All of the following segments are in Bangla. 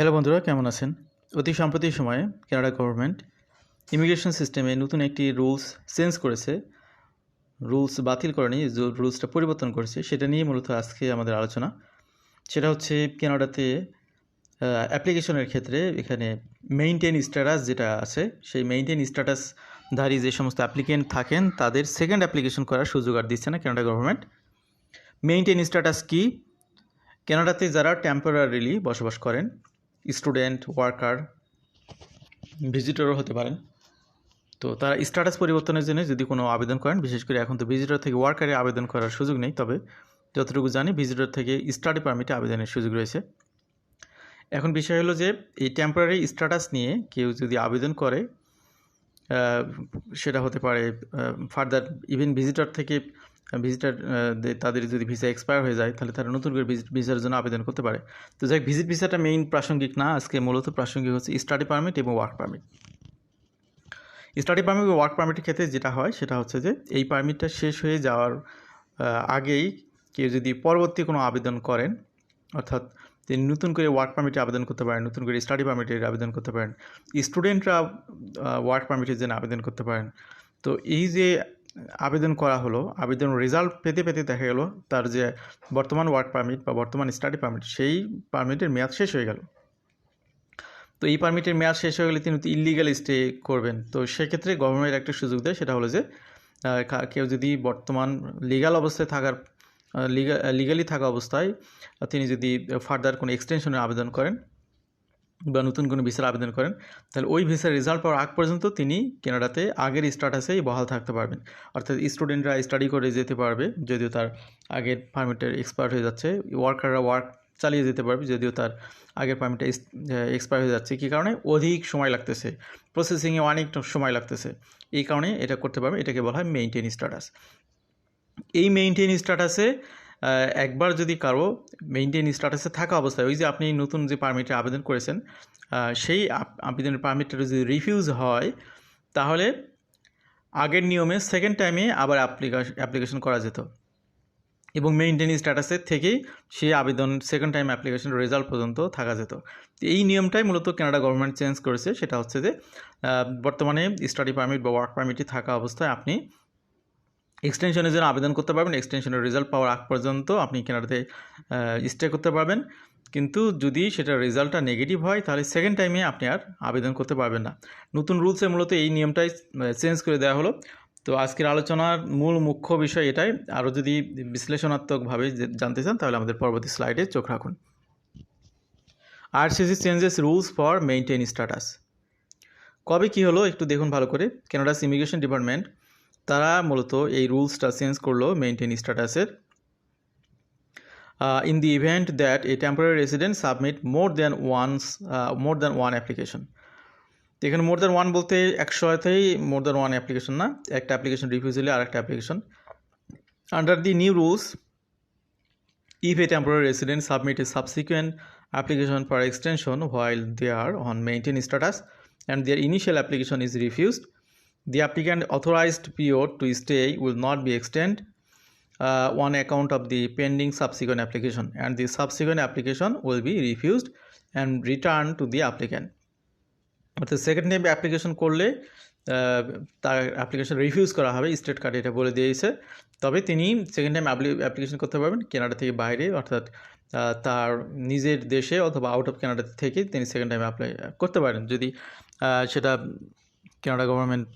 হ্যালো বন্ধুরা, কেমন আছেন? অতি সাম্প্রতিক সময়ে কানাডা গভর্নমেন্ট ইমিগ্রেশন সিস্টেমে নতুন একটি রুলস চেঞ্জ করেছে। রুলস বাতিল করেনি, যে রুলসটা পরিবর্তন করেছে, সেটা নিয়ে মূলত আজকে আমাদের আলোচনা। সেটা হচ্ছে কানাডাতে অ্যাপ্লিকেশনের ক্ষেত্রে এখানে মেইনটেন স্ট্যাটাস যেটা আছে, সেই মেইনটেন স্ট্যাটাসধারী যে সমস্ত অ্যাপ্লিকেন্ট থাকেন, তাদের সেকেন্ড অ্যাপ্লিকেশন করার সুযোগ আর দিচ্ছে না কানাডা গভর্নমেন্ট মেইনটেন স্ট্যাটাস কি? কানাডাতে যারা টেম্পোরারিলি বসবাস করেন স্টুডেন্ট, ওয়ার্কার, ভিজিটরও হতে পারেন। তো তারা স্ট্যাটাস পরিবর্তনের জন্য যদি কোনো আবেদন করেন, বিশেষ করে এখন তো ভিজিটর থেকে ওয়ার্কারে আবেদন করার সুযোগ নেই, তবে যতটুকু জানি ভিজিটর থেকে স্টাডি পারমিটে আবেদনের সুযোগ রয়েছে। এখন বিষয় হলো যে, এই টেম্পোরারি স্ট্যাটাস নিয়ে কেউ যদি আবেদন করে সেটা হতে পারে ফার্দার ইভেন ভিজিটর থেকে ভিজিটার তাদের যদি ভিসা এক্সপায়ার হয়ে যায়, তাহলে তারা নতুন করে ভিসার জন্য আবেদন করতে পারে। তো যাই ভিজিট ভিসাটা মেইন প্রাসঙ্গিক না, আজকে মূলত প্রাসঙ্গিক হচ্ছে স্টাডি পারমিট এবং ওয়ার্ক পারমিট স্টাডি পারমিট বা ওয়ার্ক পারমিটের ক্ষেত্রে যেটা হয়, সেটা হচ্ছে যে এই পারমিটটা শেষ হয়ে যাওয়ার আগেই কেউ যদি পরবর্তী কোনো আবেদন করেন, অর্থাৎ তিনি নতুন করে ওয়ার্ক পারমিটে আবেদন করতে পারেন, নতুন করে স্টাডি পারমিটের আবেদন করতে পারেন স্টুডেন্টরা ওয়ার্ক পারমিটের জন্য আবেদন করতে পারেন। তো এই যে আবেদন করা হলো। আবেদন রেজাল্ট পেতে পেতে দেখা গেল তার যে বর্তমান ওয়ার্ক পারমিট বা বর্তমান স্টাডি পারমিট সেই পারমিটের মেয়াদ শেষ হয়ে গেল। তো এই পারমিটের মেয়াদ শেষ হয়ে গেলে তিনি ইলিগাল স্টে করবেন। তো সেক্ষেত্রে গভর্নমেন্ট একটা সুযোগ দেয়, সেটা হলো যে কেউ যদি বর্তমান লিগাল অবস্থায় থাকার লিগা লিগালি থাকা অবস্থায় তিনি যদি ফার্দার কোনো এক্সটেনশনের আবেদন করেন বা নতুন কোনো ভিসার আবেদন করেন, তাহলে ওই ভিসার রেজাল্ট পাওয়ার আগ পর্যন্ত তিনি কেনাডাতে আগের স্ট্যাটাসেই বহাল থাকতে পারবেন। অর্থাৎ স্টুডেন্টরা স্টাডি করে যেতে পারবে, যদিও তার আগের পারমিটের এক্সপায়ার হয়ে যাচ্ছে ওয়ার্কাররা ওয়ার্ক চালিয়ে যেতে পারবে, যদিও তার আগের পারমিটটা এক্সপায়ার হয়ে যাচ্ছে। কী কারণে? অধিক সময় লাগতেছে প্রসেসিংয়ে অনেক সময় লাগতেছে। এই কারণে এটা করতে পারবে, এটাকে বলা হয় মেইনটেন স্ট্যাটাস এই মেইনটেন স্ট্যাটাসে একবার যদি কারও মেইনটেন স্ট্যাটাসে থাকা অবস্থায়, ওই যে আপনি নতুন যে পারমিটে আবেদন করেছেন সেই আবেদনের পারমিটটা যদি রিফিউজ হয়, তাহলে আগের নিয়মে সেকেন্ড টাইমে আবার অ্যাপ্লিকেশন করা যেত। এবং মেইনটেন স্ট্যাটাসের থেকেই সেই আবেদন সেকেন্ড টাইম অ্যাপ্লিকেশন রেজাল্ট পর্যন্ত থাকা যেত। এই নিয়মটাই মূলত কানাডা গভর্নমেন্ট চেঞ্জ করেছে, সেটা হচ্ছে যে বর্তমানে স্টাডি পারমিট বা ওয়ার্ক পারমিটে থাকা অবস্থায় আপনি এক্সটেনশনের জন্য আবেদন করতে পারবেন। এক্সটেনশনের রেজাল্ট পাওয়ার আগ পর্যন্ত আপনি কেনাডাতে স্টে করতে পারবেন। কিন্তু যদি সেটার রেজাল্টটা নেগেটিভ হয়, তাহলে সেকেন্ড টাইমে আপনি আর আবেদন করতে পারবেন না। নতুন রুলসে মূলত এই নিয়মটাই চেঞ্জ করে দেওয়া হলো। তো আজকের আলোচনার মূল মুখ্য বিষয় এটাই। আরও যদি বিশ্লেষণাত্মকভাবে জানতে চান, তাহলে আমাদের পরবর্তী স্লাইডে চোখ রাখুন। RCC changes rules for maintain status কবে কি হলো একটু দেখুন ভালো করে। কানাডাস ইমিগ্রেশন ডিপার্টমেন্ট তারা মূলত এই রুলসটা চেঞ্জ করল মেইনটেইন স্ট্যাটাসের। In the event that a temporary resident submit more than once more than one application এখানে মোর দ্যান ওয়ান বলতে একশোতেই মোর দ্যান ওয়ান অ্যাপ্লিকেশন না, একটা অ্যাপ্লিকেশন রিফিউজ হলে আর একটা application under the new rules if a temporary resident submit a subsequent application for extension while they are on maintain status and their initial application is refused the applicant authorized period to stay will not be extended uh, on account of the pending subsequent application and the subsequent application will be refused and returned to the applicant অর্থাৎ সেকেন্ড টাইম অ্যাপ্লিকেশন করলে তার অ্যাপ্লিকেশন রিফিউজ করা হবে স্টেট কার্ড এটা বলে দিয়েছে তবে তিনি সেকেন্ড টাইম অ্যাপ্লিকেশন করতে পারবেন কেনাডা থেকে বাইরে অর্থাৎ তার নিজের দেশে অথবা আউট অফ কানাডা থেকে তিনি সেকেন্ড টাইম অ্যাপ্লাই করতে পারেন যদি সেটা কানাডা গভর্নমেন্ট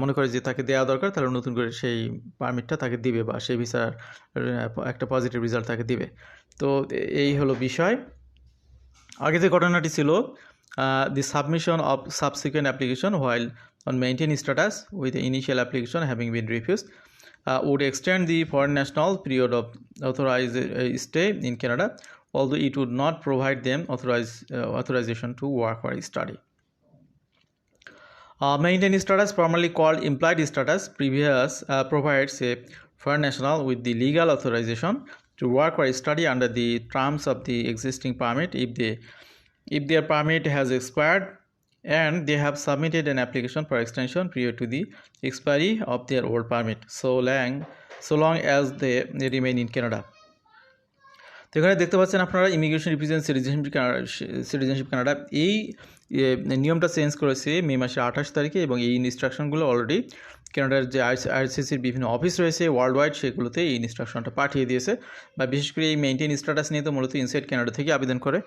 মনে করে যে তাকে দেওয়া দরকার তাহলে নতুন করে সেই পারমিটটা তাকে দিবে বা সেই ভিসার একটা পজিটিভ রেজাল্ট তাকে দিবে তো এই হলো বিষয় আগে যে ঘটনাটি ছিল the submission of subsequent application while on maintain status with initial application having been refuse would extend the foreign national period of authorized stay in Canada, although it would not provide them authorize, uh, authorization to work or study. Uh, maintain status, formerly called implied status, previous uh, provides a foreign national with the legal authorization to work or study under the terms of the existing permit if they if their permit has expired and they have submitted an application for extension prior to the expiry of their old permit so long so long as they remain in Canada তো এখানে দেখতে পাচ্ছেন আপনারা immigration represent citizenship citizenship Canada এই এ, নিয়মটা চেঞ্জ করেছে মে মাসের আঠাশ তারিখে এবং এই ইনস্ট্রাকশনগুলো অলরেডি কানাডার যে আইসিসির বিভিন্ন অফিস রয়েছে ওয়ার্ল্ড ওয়াইড সেগুলোতে এই ইনস্ট্রাকশনটা পাঠিয়ে দিয়েছে বা বিশেষ করে এই মেইনটেইন স্ট্যাটাস নিয়ে তো মূলত ইনসাইড কানাডা থেকে আবেদন করে।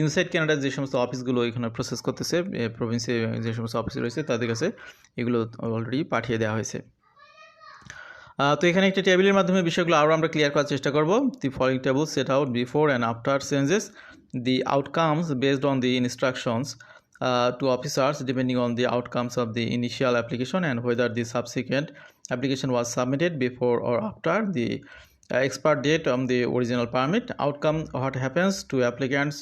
ইনসাইড কানাডার যে সমস্ত অফিসগুলো এখানে প্রসেস করতেছে প্রভিন্সে যে সমস্ত অফিস রয়েছে তাদের কাছে এগুলো অলরেডি পাঠিয়ে দেওয়া হয়েছে। তো এখানে একটা টেবিলের মাধ্যমে বিষয়গুলো আরও আমরা ক্লিয়ার করার চেষ্টা করব। The following table set out before and after changes the outcomes based on the instructions to officers depending on the outcomes of the initial application and whether the subsequent application was submitted before or after the uh, expert date on the original permit outcome what happens to applicants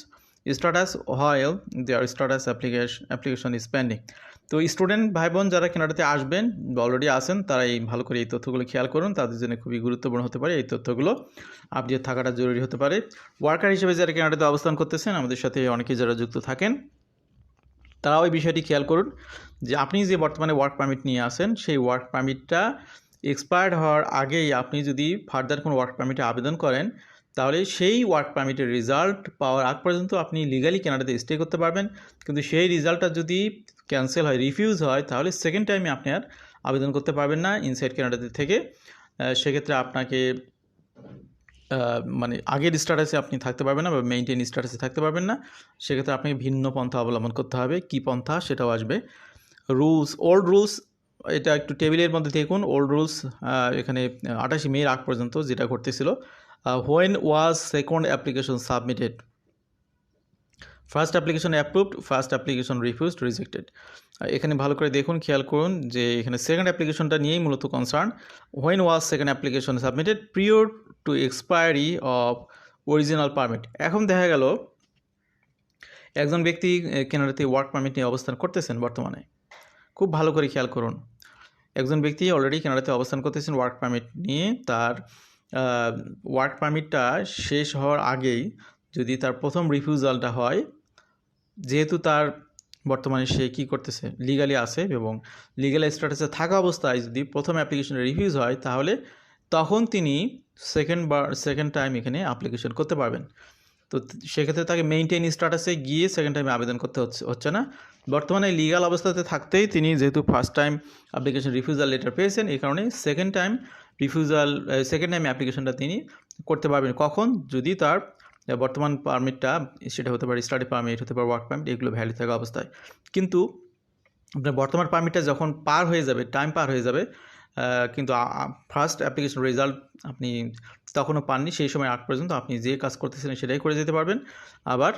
status while their status application application is pending তো স্টুডেন্ট ভাই বোন যারা কেনাডাতে আসবেন বা অলরেডি আসেন তারা এই ভালো করে এই তথ্যগুলো খেয়াল করুন তাদের জন্য খুবই গুরুত্বপূর্ণ হতে পারে এই তথ্যগুলো আপডেট থাকাটা জরুরি হতে পারে ওয়ার্কার হিসেবে যারা কেনাডাতে অবস্থান করতেছেন আমাদের সাথে অনেকেই যারা যুক্ত থাকেন তারাও এই বিষয়টি খেয়াল করুন যে আপনি যে বর্তমানে ওয়ার্ক পারমিট নিয়ে আসেন সেই ওয়ার্ক পারমিটটা এক্সপায়ার্ড হওয়ার আগেই আপনি যদি ফার্দার কোনো ওয়ার্ক পারমিটে আবেদন করেন, তাহলে সেই ওয়ার্ক পারমিটের রেজাল্ট পাওয়ার আগ পর্যন্ত আপনি লিগালি কানাডাতে স্টে করতে পারবেন। কিন্তু সেই রেজাল্টটা যদি ক্যান্সেল হয় রিফিউজ হয়, তাহলে সেকেন্ড টাইমে আপনি আর আবেদন করতে পারবেন না ইনসাইড কানাডাতে থেকে। সেক্ষেত্রে আপনাকে মানে আগের স্ট্যাটাসে আপনি থাকতে পারবেন না বা মেইনটেইন স্ট্যাটাসে থাকতে পারবেন না, সেক্ষেত্রে আপনাকে ভিন্ন পন্থা অবলম্বন করতে হবে। কি পন্থা? সেটাও আসবে। রুলস ওল্ড রুলস এটা একটু টেবিলের মধ্যে দেখুন। ওল্ড রুলস এখানে আঠাশি মে আগ পর্যন্ত যেটা ঘটতেছিল when was second application submitted first application approved first application refused rejected এখানে ভালো করে দেখুন, খেয়াল করুন যে এখানে সেকেন্ড অ্যাপ্লিকেশনটা নিয়েই মূলত concern when was second application submitted prior to expiry of original permit এখন দেখা গেল একজন ব্যক্তি আহ, কেনাডাতে ওয়ার্ক পারমিট নিয়ে অবস্থান করতেছেন বর্তমানে। খুব ভালো করে খেয়াল করুন। একজন ব্যক্তি অলরেডি কানাডাতে অবস্থান করতেছেন ওয়ার্ক পারমিট নিয়ে তার ওয়ার্ক পারমিটটা শেষ হওয়ার আগেই যদি তার প্রথম রিফিউজালটা হয় যেহেতু তার বর্তমানে সে কী করতেছে লিগালি আছে এবং লিগাল স্ট্যাটাসে থাকা অবস্থায় যদি প্রথম অ্যাপ্লিকেশন রিফিউজ হয় তাহলে তখন তিনি সেকেন্ড বার সেকেন্ড টাইম এখানে অ্যাপ্লিকেশন করতে পারবেন। তো সেক্ষেত্রে তাকে মেইনটেইন স্ট্যাটাসে গিয়ে সেকেন্ড টাইমে আবেদন করতে হচ্ছে হচ্ছে না। বর্তমানে লিগাল অবস্থাতে থাকতেই তিনি যেহেতু first time application refusal letter পেয়েছেন, এই কারণে second time refusal second time অ্যাপ্লিকেশনটা তিনি করতে পারবেন। কখন? যদি তার বর্তমান পারমিটটা সেটা হতে পারে স্টাডি পারমিট হতে পারে ওয়ার্ক পারমিট এগুলো ভ্যালি থাকা অবস্থায়। কিন্তু আপনার বর্তমান পারমিটটা যখন পার হয়ে যাবে টাইম পার হয়ে যাবে কিন্তু ফার্স্ট অ্যাপ্লিকেশন রেজাল্ট আপনি তখনও পাননি, সেই সময় আগ পর্যন্ত আপনি যে কাজ করতেছিলেন সেটাই করে যেতে পারবেন। আবার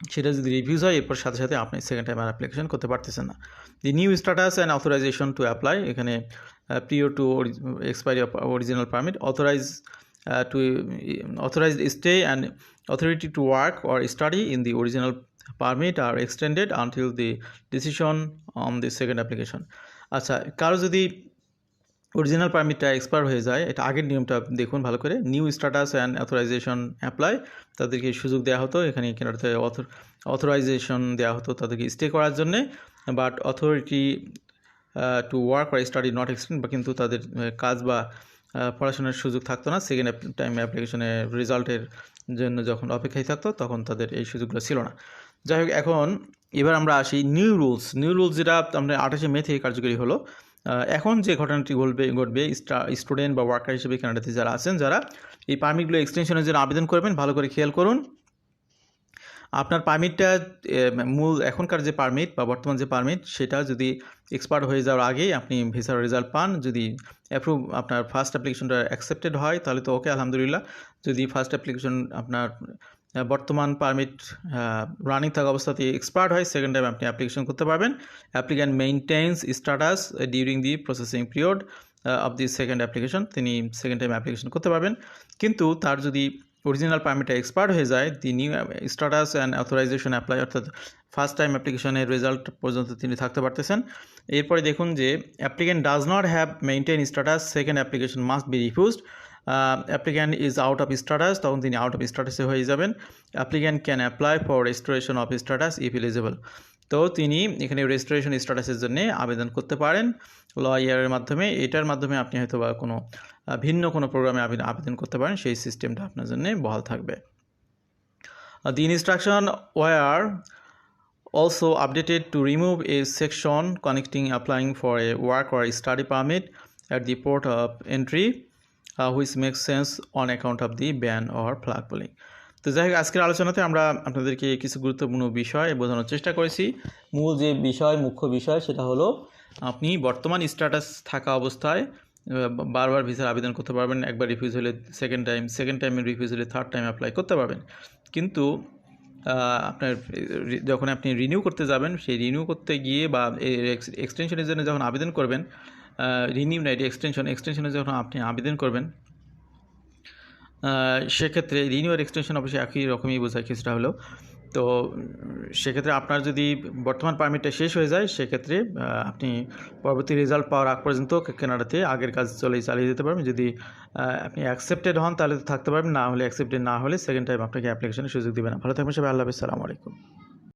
সেটা যদি রিভিউজ হয়, এরপর সাথে সাথে আপনি সেকেন্ড টাইম আর অ্যাপ্লিকেশন করতে পারতেছেন না। The new status and authorization to apply এখানে prior to expiry of original permit authorize to authorized stay and authority to work or study in the original permit are extended until the decision on the second application আচ্ছা কারও যদি অরিজিনাল পারমিটটা এক্সপায়ার হয়ে যায়, এটা আগের নিয়মটা দেখুন ভালো করে new status and authorization apply তাদেরকে সুযোগ দেওয়া হতো, এখানে কেনাতে অথরাইজেশন দেওয়া হতো তাদেরকে স্টে করার জন্যে but authority to work or study not extend বা কিন্তু তাদের কাজ বা পড়াশোনার সুযোগ থাকতো না সেকেন্ড টাইম অ্যাপ্লিকেশনের রেজাল্টের জন্য যখন অপেক্ষায় থাকতো, তখন তাদের এই সুযোগগুলো ছিল না। যাই হোক এখন এবার আমরা আসি নিউ রুলস নিউ রুলস যেটা আমরা আঠাশে মে থেকে কার্যকরী হলো। এখন যে ঘটনাটি ঘটবে ঘটবে স্টুডেন্ট বা ওয়ার্কার হিসেবে কানাডাতে যারা আছেন, যারা এই পারমিটগুলো এক্সটেনশনের জন্য আবেদন করবেন, ভালো করে খেয়াল করুন। আপনার পারমিটটা মূল এখনকার যে পারমিট বা বর্তমান যে পারমিট সেটা যদি এক্সপার্ট হয়ে যাওয়ার আগেই আপনি ভিসার রেজাল্ট পান, যদি অ্যাপ্রুভ আপনার ফার্স্ট অ্যাপ্লিকেশনটা অ্যাকসেপ্টেড হয়, তাহলে তো ওকে আলহামদুলিল্লাহ। যদি ফার্স্ট অ্যাপ্লিকেশন আপনার বর্তমান পারমিট রানিং থাকা অবস্থাতে এক্সপায়ার্ড হয়। সেকেন্ড টাইম আপনি অ্যাপ্লিকেশন করতে পারবেন। Applicant maintains status during the processing period of the second application তিনি সেকেন্ড টাইম অ্যাপ্লিকেশন করতে পারবেন। কিন্তু তার যদি অরিজিনাল পারমিটটা এক্সপায়ার্ড হয়ে যায় the new status and authorization apply অর্থাৎ ফার্স্ট টাইম অ্যাপ্লিকেশনের রেজাল্ট পর্যন্ত তিনি থাকতে পারতেছেন। এরপরে দেখুন যে applicant does not have maintain status second application must be refused applicant is out of status তখন তিনি আউট অফ স্ট্যাটাসে হয়ে যাবেন। Applicant can apply for restoration of status if eligible তো তিনি এখানে রেজিস্ট্রেশন স্ট্যাটাসের জন্য আবেদন করতে পারেন। লয়ারের মাধ্যমে, এটার মাধ্যমে আপনি হয়তো বা কোনো ভিন্ন কোনো প্রোগ্রামে আবেদন করতে পারেন, সেই সিস্টেমটা আপনার জন্য বহাল থাকবে। The instruction were updated to remove a section connecting applying for a work or a study permit at the port of entry uh, which sense on account of the ban or flag pulling. তো যাই হোক আজকের আলোচনাতে আমরা আপনাদেরকে কিছু গুরুত্বপূর্ণ বিষয় বোঝানোর চেষ্টা করেছি। মূল যে বিষয় মুখ্য বিষয় সেটা হলো আপনি বর্তমান স্ট্যাটাস থাকা অবস্থায় বারবার ভিসার আবেদন করতে পারবেন একবার রিফিউজ হলে সেকেন্ড টাইম সেকেন্ড টাইমে রিফিউজ হলে থার্ড টাইম অ্যাপ্লাই করতে পারবেন। কিন্তু আপনার যখন আপনি রিনিউ করতে যাবেন সেই রিনিউ করতে গিয়ে বা এক্সটেনশনের জন্য যখন আবেদন করবেন রিনিউ এটি এক্সটেনশন এক্সটেনশনে যখন আপনি আবেদন করবেন সেক্ষেত্রে রিনিউ আর এক্সটেনশন অবশ্যই একই রকমই বোঝায় কিছুটা হলেও। তো সেক্ষেত্রে আপনার যদি বর্তমান পারমিটটা শেষ হয়ে যায় সেক্ষেত্রে আপনি পরবর্তী রেজাল্ট পাওয়ার আগ পর্যন্ত কেনাডাতে আগের কাজ চলে চালিয়ে যেতে পারবেন। যদি আপনি অ্যাকসেপ্টেড হন তাহলে তো থাকতে পারবেন। না হলে অ্যাকসেপ্টেড না হলে সেকেন্ড টাইম আপনাকে অ্যাপ্লিকেশনের সুযোগ দেবে না। ভালো থাকবেন সবাই আল্লাহ হাফিজ, সালামু আলাইকুম।